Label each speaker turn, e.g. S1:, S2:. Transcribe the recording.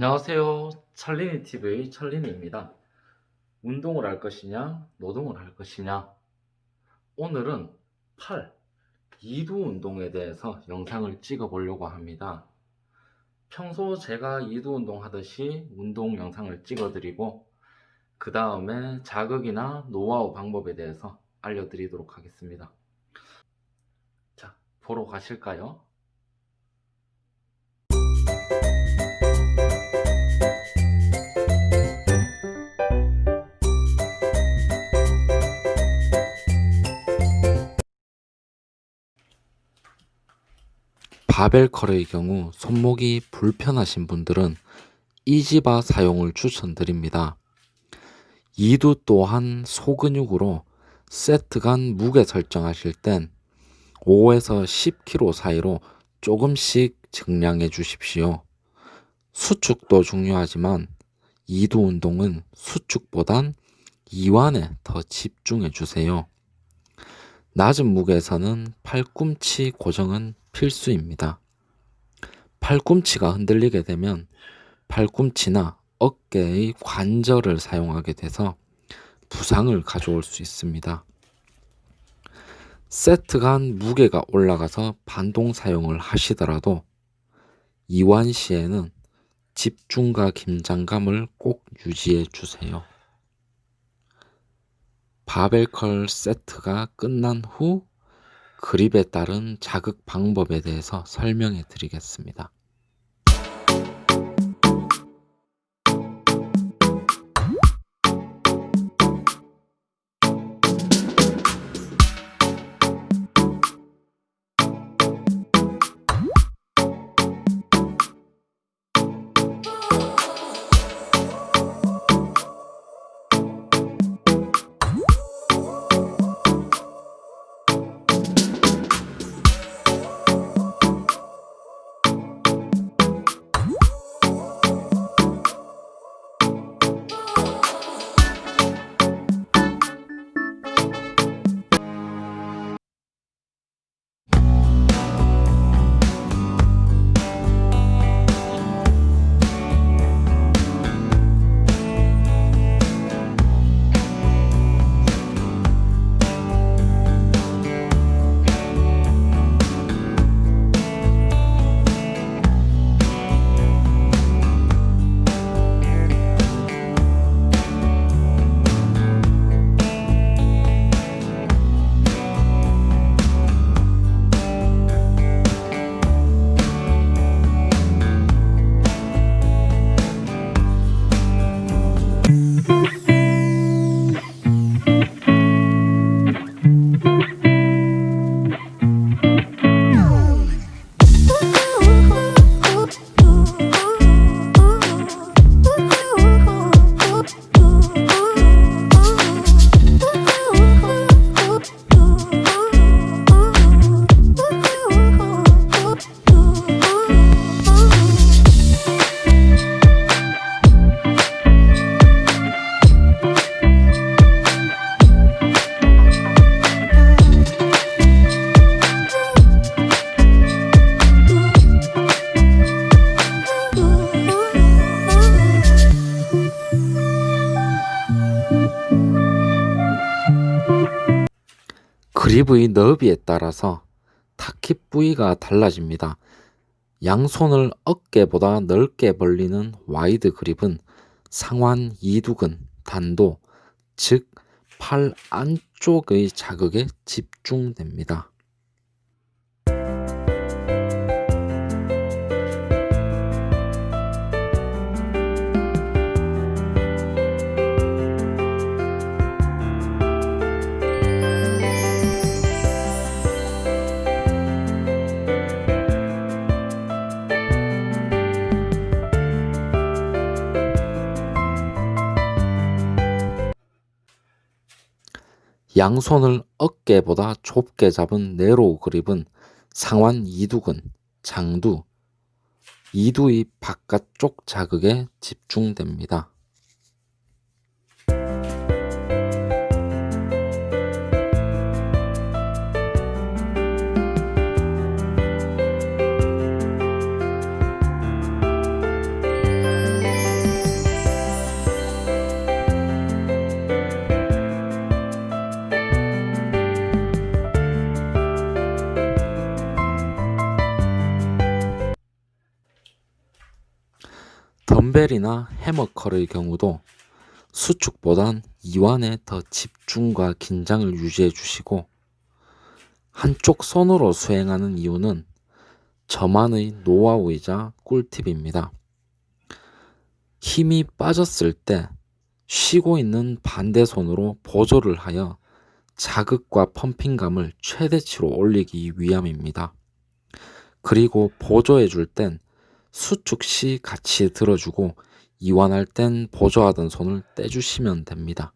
S1: 안녕하세요. 찰리니 TV 찰리니입니다. 운동을 할 것이냐, 노동을 할 것이냐. 오늘은 팔, 이두 운동에 대해서 영상을 찍어 보려고 합니다. 평소 제가 이두 운동 하듯이 운동 영상을 찍어 드리고, 그 다음에 자극이나 노하우 방법에 대해서 알려드리도록 하겠습니다. 자, 보러 가실까요? 바벨컬의 경우 손목이 불편하신 분들은 이지바 사용을 추천드립니다. 이두 또한 소근육으로 세트 간 무게 설정하실 땐 5에서 10kg 사이로 조금씩 증량해 주십시오. 수축도 중요하지만 이두 운동은 수축보단 이완에 더 집중해 주세요. 낮은 무게에서는 팔꿈치 고정은 필수입니다. 팔꿈치가 흔들리게 되면 팔꿈치나 어깨의 관절을 사용하게 돼서 부상을 가져올 수 있습니다. 세트 간 무게가 올라가서 반동 사용을 하시더라도 이완 시에는 집중과 긴장감을 꼭 유지해 주세요. 바벨컬 세트가 끝난 후 그립에 따른 자극 방법에 대해서 설명해 드리겠습니다. 그립의 너비에 따라서 타깃 부위가 달라집니다. 양손을 어깨보다 넓게 벌리는 와이드 그립은 상완 이두근, 단도, 즉 팔 안쪽의 자극에 집중됩니다. 양손을 어깨보다 좁게 잡은 네로우 그립은 상완 이두근, 장두, 이두의 바깥쪽 자극에 집중됩니다. 덤벨이나 해머컬의 경우도 수축보단 이완에 더 집중과 긴장을 유지해 주시고 한쪽 손으로 수행하는 이유는 저만의 노하우이자 꿀팁입니다. 힘이 빠졌을 때 쉬고 있는 반대 손으로 보조를 하여 자극과 펌핑감을 최대치로 올리기 위함입니다. 그리고 보조해 줄 땐 수축 시 같이 들어주고 이완할 땐 보조하던 손을 떼주시면 됩니다.